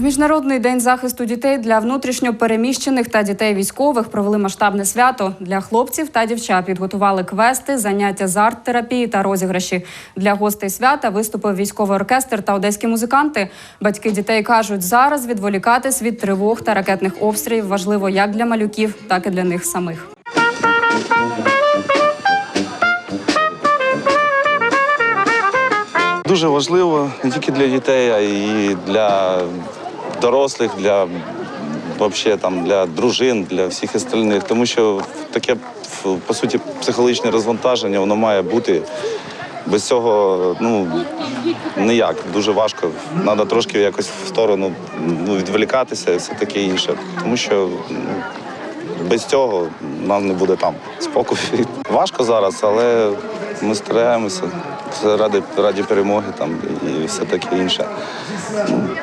В міжнародний день захисту дітей для внутрішньо переміщених та дітей військових провели масштабне свято. Для хлопців та дівчат підготували квести, заняття з арт-терапії та розіграші. Для гостей свята виступив військовий оркестр та одеські музиканти. Батьки дітей кажуть, зараз відволікатись від тривог та ракетних обстрілів важливо як для малюків, так і для них самих. Дуже важливо не тільки для дітей, а й для дорослих, для вообще, там, для дружин, для всіх остальних. Тому що таке, по суті, психологічне розвантаження воно має бути. Без цього ну, ніяк, дуже важко. Треба трошки якось в сторону ну, відволікатися і все таке інше. Тому що ну, без цього нам не буде там спокою. Важко зараз, але ми стараємося. Ради, раді перемоги там і все таке інше.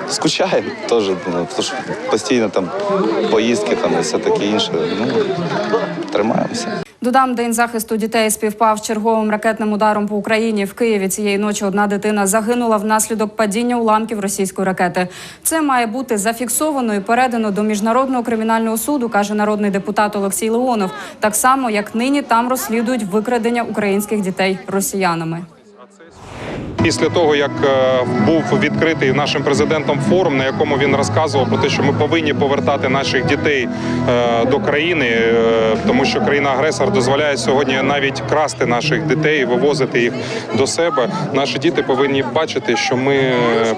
Скучаємо теж, ну, тому що постійно там поїздки там і все таке інше. Ну, тримаємося. Додам, день захисту дітей співпав черговим ракетним ударом по Україні. В Києві цієї ночі одна дитина загинула внаслідок падіння уламків російської ракети. Це має бути зафіксовано і передано до міжнародного кримінального суду, каже народний депутат Олексій Леонов. Так само, як нині там розслідують викрадення українських дітей росіянами. Після того, як е, був відкритий нашим президентом форум, на якому він розказував про те, що ми повинні повертати наших дітей е, до країни, е, тому що країна-агресор дозволяє сьогодні навіть красти наших дітей, вивозити їх до себе. Наші діти повинні бачити, що ми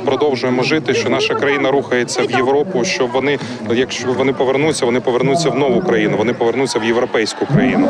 продовжуємо жити, що наша країна рухається в Європу. Що вони, якщо вони повернуться, вони повернуться в нову країну, вони повернуться в європейську країну.